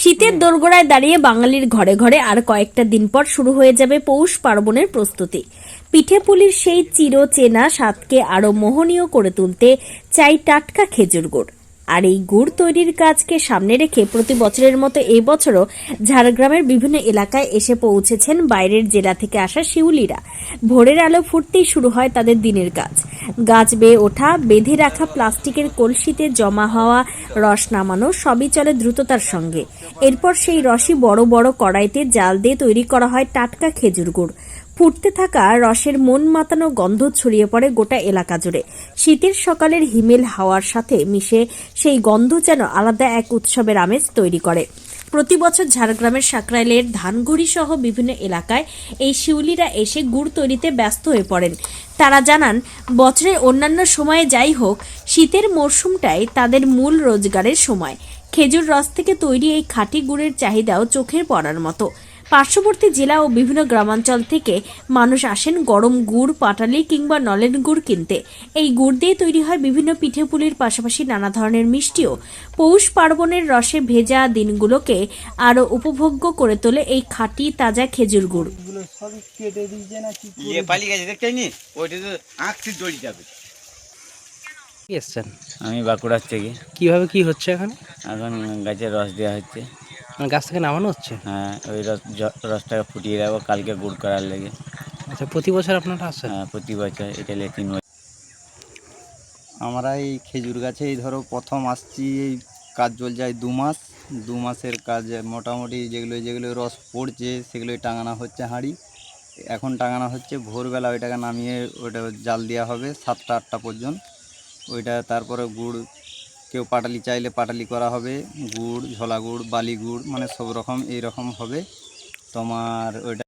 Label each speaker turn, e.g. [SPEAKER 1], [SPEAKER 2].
[SPEAKER 1] শীতের দোরগোড়ায় দাঁড়িয়ে বাঙালির ঘরে ঘরে আর কয়েকটা দিন পর শুরু হয়ে যাবে পৌষ পার্বণের প্রস্তুতি। পিঠেপুলির সেই চিরচেনা স্বাদকে আরও মোহনীয় করে তুলতে চাই টাটকা খেজুর গুড়। আর এই গুড় তৈরির কাজকে সামনে রেখে প্রতি বছরের মতো এই বছরও ঝাড়গ্রামের বিভিন্ন এলাকায় এসে পৌঁছেছেন বাইরের জেলা থেকে আসা শিউলিরা। ভোরের আলো ফুটতেই শুরু হয় তাদের দিনের কাজ। গাছ বেয়ে ওঠা, বেঁধে রাখা প্লাস্টিকের কলসিতে জমা হওয়া রস নামানো সবই চলে দ্রুততার সঙ্গে। এরপর সেই রসই বড় বড় কড়াইতে জাল দিয়ে তৈরি করা হয় টাটকা খেজুর গুড়। ফুটতে থাকা রসের মন মাতানো গন্ধ ছড়িয়ে পড়ে গোটা এলাকা জুড়ে। শীতের সকালের হিমেল হাওয়ার সাথে মিশে সেই গন্ধ যেন আলাদা এক উৎসবের আমেজ তৈরি করে। প্রতি বছর ঝাড়গ্রামের সাকরাইলের ধানগুড়ি সহ বিভিন্ন এলাকায় এই শিউলিরা এসে গুড় তৈরিতে ব্যস্ত হয়ে পড়েন। তারা জানান, বছরের অন্যান্য সময়ে যাই হোক, শীতের মরশুমটাই তাদের মূল রোজগারের সময়। খেজুর রস থেকে তৈরি এই খাঁটি গুড়ের চাহিদাও চোখের পড়ার মতো। পার্শ্ববর্তী জেলা ও বিভিন্ন গ্রামাঞ্চল থেকে মানুষ আসেন গরম গুড় পাটালি কিংবা নলেন গুড় কিনতে। এই গুড় দিয়ে তৈরি হয় বিভিন্ন পিঠেপুলির পাশাপাশি নানা ধরনের মিষ্টিও। পৌষ পার্বণের রসে ভেজা দিনগুলোকে আরও উপভোগ্য করে তোলে এই খাঁটি তাজা খেজুর গুড়?
[SPEAKER 2] ইয়ে
[SPEAKER 3] এসছেন?
[SPEAKER 2] আমি বাঁকুড়ার থেকে।
[SPEAKER 3] কীভাবে কি হচ্ছে এখানে?
[SPEAKER 2] এখন গাছের রস দেওয়া হচ্ছে।
[SPEAKER 3] মানে গাছ থেকে নামানো হচ্ছে?
[SPEAKER 2] হ্যাঁ ওই রস রসটাকে ফুটিয়ে রাখব কালকে গুড় করার লেগে।
[SPEAKER 3] আচ্ছা প্রতি বছর আপনারা আসছেন?
[SPEAKER 2] হ্যাঁ প্রতি বছর এটা লে তিন বছর।
[SPEAKER 4] আমরা এই খেজুর গাছে এই ধরো প্রথম আসছি এই কাজ চলছে এই দু মাস। দু মাসের কাজ মোটামুটি যেগুলো যেগুলো রস পড়ছে সেগুলোই টাঙানো হচ্ছে হাঁড়ি। এখন টাঙানো হচ্ছে ভোরবেলা ওইটাকে নামিয়ে ওইটা জাল দেওয়া হবে সাতটা আটটা পর্যন্ত। ওইটা তারপরে গুড় কেউ পাটালি চাইলে পাটালি করা হবে, গুড় ঝোলা গুড় বালি গুড় মানে সব রকম, এই রকম হবে। তোমার ওইটা